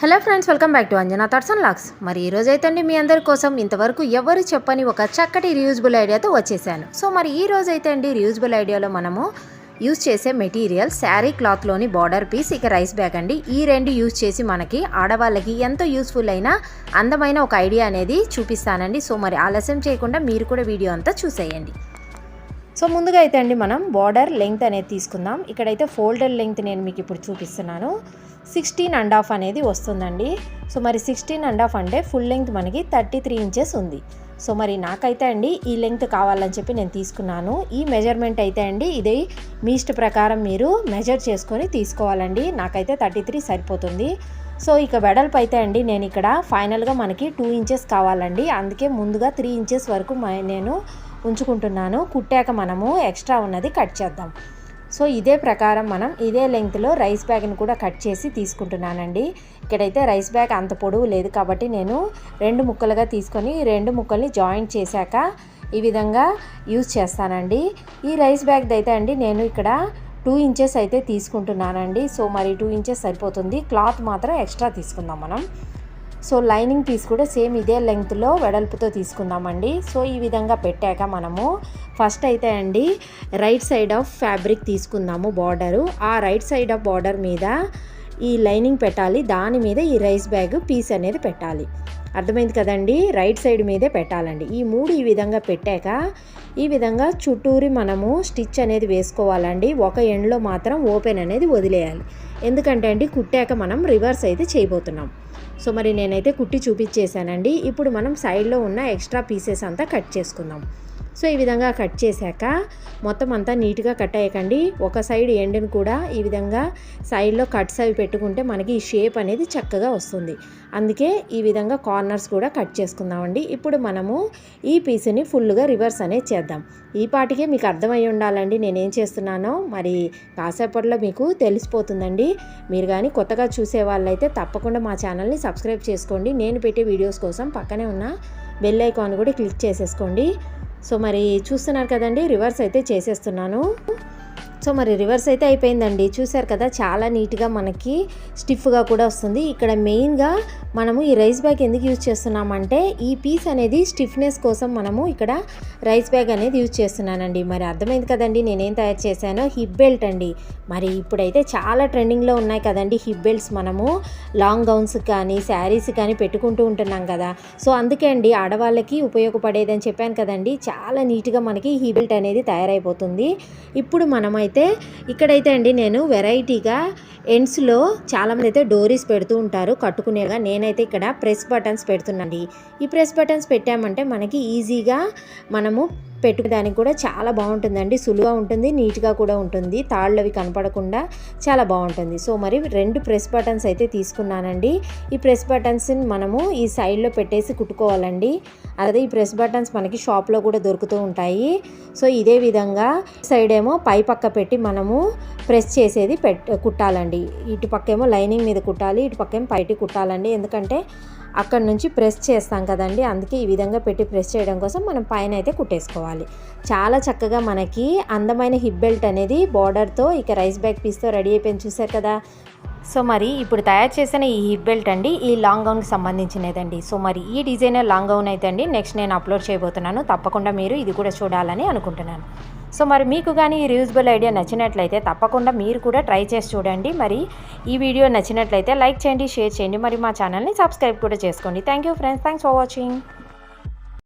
Hello friends welcome back to Anjana threads and looks. మరి ఈ రోజు అయితే అండి మీ అందరి కోసం ఇంతవరకు ఎవరు చెప్పని ఒక చక్కటి రియూజబుల్ ఐడియాతో వచ్చేసాను. సో మరి ఈ రోజు అయితే అండి రియూజబుల్ ఐడియాలో మనము యూజ్ చేసే మెటీరియల్ శారీ క్లాత్లోని బార్డర్ పీస్ ఇక రైస్ బ్యాగ్ అండి. ఈ రెండు యూజ్ చేసి మనకి ఆడవాళ్ళకి ఎంతో యూస్ఫుల్ అయిన అందమైన ఒక ఐడియా అనేది చూపిస్తానండి. సో మరి ఆలస్యం చేయకుండా మీరు కూడా వీడియో అంతా చూసేయండి. సో ముందుగా అయితే అండి మనం బార్డర్ లెంగ్త్ అనేది తీసుకుందాం. ఇక్కడైతే ఫోల్డర్ లెంగ్త్ నేను మీకు ఇప్పుడు చూపిస్తున్నాను. సిక్స్టీన్ అండ్ హాఫ్ అనేది వస్తుందండి. సో మరి సిక్స్టీన్ అండ్ హాఫ్ అంటే ఫుల్ లెంగ్త్ మనకి థర్టీ త్రీ ఇంచెస్ ఉంది. సో మరి నాకైతే అండి ఈ లెంగ్త్ కావాలని చెప్పి నేను తీసుకున్నాను. ఈ మెజర్మెంట్ అయితే అండి ఇది మీ ఇష్ట ప్రకారం మీరు మెజర్ చేసుకొని తీసుకోవాలండి. నాకైతే థర్టీ త్రీ సరిపోతుంది. సో ఇక వెడల్పు అయితే అండి నేను ఇక్కడ ఫైనల్గా మనకి టూ ఇంచెస్ కావాలండి. అందుకే ముందుగా త్రీ ఇంచెస్ వరకు నేను ఉంచుకుంటున్నాను. కుట్టాక మనము ఎక్స్ట్రా ఉన్నది కట్ చేద్దాం. సో ఇదే ప్రకారం మనం ఇదే లెంగ్త్లో రైస్ బ్యాగ్ని కూడా కట్ చేసి తీసుకుంటున్నానండి. ఇక్కడైతే రైస్ బ్యాగ్ అంత పొడవు లేదు కాబట్టి నేను రెండు ముక్కలుగా తీసుకొని రెండు ముక్కల్ని జాయింట్ చేశాక ఈ విధంగా యూజ్ చేస్తానండి. ఈ రైస్ బ్యాగ్ది అయితే అండి నేను ఇక్కడ టూ ఇంచెస్ అయితే తీసుకుంటున్నానండి. సో మరి టూ ఇంచెస్ సరిపోతుంది. క్లాత్ మాత్రం ఎక్స్ట్రా తీసుకుందాం మనం. సో లైనింగ్ పీస్ కూడా సేమ్ ఇదే లెంగ్త్లో వెడల్పుతో తీసుకుందామండి. సో ఈ విధంగా పెట్టాక మనము ఫస్ట్ అయితే అండి రైట్ సైడ్ ఆఫ్ ఫ్యాబ్రిక్ తీసుకుందాము బార్డరు. ఆ రైట్ సైడ్ ఆఫ్ బార్డర్ మీద ఈ లైనింగ్ పెట్టాలి. దాని మీద ఈ రైస్ బ్యాగ్ పీస్ అనేది పెట్టాలి. అర్థమైంది కదండి? రైట్ సైడ్ మీదే పెట్టాలండి. ఈ మూడు ఈ విధంగా పెట్టాక ఈ విధంగా చుట్టూరి మనము స్టిచ్ అనేది వేసుకోవాలండి. ఒక ఎండ్లో మాత్రం ఓపెన్ అనేది వదిలేయాలి. ఎందుకంటే అండి కుట్టాక మనం రివర్స్ అయితే చేయబోతున్నాం. సో మరి నేనైతే కుట్టి చూపించేశానండి. ఇప్పుడు మనం సైడ్లో ఉన్న ఎక్స్ట్రా పీసెస్ అంతా కట్ చేసుకుందాం. సో ఈ విధంగా కట్ చేశాక మొత్తం అంతా నీట్గా కట్ అయ్యకండి. ఒక సైడ్ ఎండ్ని కూడా ఈ విధంగా సైడ్లో కట్స్ అవి పెట్టుకుంటే మనకి ఈ షేప్ అనేది చక్కగా వస్తుంది. అందుకే ఈ విధంగా కార్నర్స్ కూడా కట్ చేసుకుందామండి. ఇప్పుడు మనము ఈ పీస్ని ఫుల్గా రివర్స్ అనేది చేద్దాం. ఈ పాటికే మీకు అర్థమై ఉండాలండి నేనేం చేస్తున్నానో. మరి కాసేపట్లో మీకు తెలిసిపోతుందండి. మీరు కానీ కొత్తగా చూసే వాళ్ళైతే తప్పకుండా మా ఛానల్ని సబ్స్క్రైబ్ చేసుకోండి. నేను పెట్టే వీడియోస్ కోసం పక్కనే ఉన్న బెల్ ఐకాన్ కూడా క్లిక్ చేసేసుకోండి. సో మరి చూస్తున్నారు కదండి రివర్స్ అయితే చేసేస్తున్నాను. సో మరి రివర్స్ అయితే అయిపోయిందండి. చూసారు కదా చాలా నీట్గా మనకి స్టిఫ్గా కూడా వస్తుంది. ఇక్కడ మెయిన్గా మనము ఈ రైస్ బ్యాగ్ ఎందుకు యూజ్ చేస్తున్నామంటే ఈ పీస్ అనేది స్టిఫ్నెస్ కోసం మనము ఇక్కడ రైస్ బ్యాగ్ అనేది యూజ్ చేస్తున్నానండి. మరి అర్థమైంది కదండి నేనేం తయారు చేశానో? హిప్ బెల్ట్ అండి. మరి ఇప్పుడైతే చాలా ట్రెండింగ్లో ఉన్నాయి కదండి హిప్ బెల్ట్స్ మనము. లాంగ్ గౌన్స్ కానీ శారీస్ కానీ పెట్టుకుంటూ ఉంటున్నాం కదా. సో అందుకే అండి ఆడవాళ్ళకి ఉపయోగపడేదని చెప్పాను కదండి. చాలా నీట్గా మనకి హిప్ బెల్ట్ అనేది తయారైపోతుంది. ఇప్పుడు మనమైతే అయితే ఇక్కడైతే అండి నేను వెరైటీగా ఎండ్స్లో చాలామంది అయితే డోరీస్ పెడుతూ ఉంటారు కట్టుకునేగా. నేనైతే ఇక్కడ ప్రెస్ బటన్స్ పెడుతున్నాండి ఈ ప్రెస్ బటన్స్ పెట్టామంటే మనకి ఈజీగా మనము పెట్టుకోడానికి కూడా చాలా బాగుంటుందండి. సులువుగా ఉంటుంది నీట్గా కూడా ఉంటుంది. తాళ్ళు అవి కనపడకుండా చాలా బాగుంటుంది. సో మరి రెండు ప్రెస్ బటన్స్ అయితే తీసుకున్నానండి. ఈ ప్రెస్ బటన్స్ని మనము ఈ సైడ్లో పెట్టేసి కుట్టుకోవాలండి. అదే ఈ ప్రెస్ బటన్స్ మనకి షాప్లో కూడా దొరుకుతూ ఉంటాయి. సో ఇదే విధంగా సైడ్ ఏమో పై పక్క పెట్టి మనము ప్రెస్ చేసేది పెట్ కుట్టాలండి. ఇటు పక్కేమో లైనింగ్ మీద కుట్టాలి ఇటు పక్కేమో పైటి కుట్టాలండి. ఎందుకంటే అక్కడ నుంచి ప్రెస్ చేస్తాం కదండి. అందుకే ఈ విధంగా పెట్టి ప్రెస్ చేయడం కోసం మనం పైన అయితే కుట్టేసుకోవాలి. చాలా చక్కగా మనకి అందమైన హిప్ బెల్ట్ అనేది బార్డర్తో ఇక రైస్ బ్యాగ్ పీస్తో రెడీ అయిపోయింది. చూసారు కదా? సో మరి ఇప్పుడు తయారు చేసిన ఈ హిప్ బెల్ట్ అండి ఈ లాంగ్ గౌన్కి సంబంధించినదండి. సో మరి ఈ డిజైనర్ లాంగ్ గౌన్ అయితే అండి నెక్స్ట్ నేను అప్లోడ్ చేయబోతున్నాను. తప్పకుండా మీరు ఇది కూడా చూడాలని అనుకుంటున్నాను. సో మరి మీకు కానీ ఈ రియూజబుల్ ఐడియా నచ్చినట్లయితే తప్పకుండా మీరు కూడా ట్రై చేసి చూడండి. మరి ఈ వీడియో నచ్చినట్లయితే లైక్ చేయండి షేర్ చేయండి. మరి మా ఛానల్ని సబ్స్క్రైబ్ కూడా చేసుకోండి. Thank you friends thanks for watching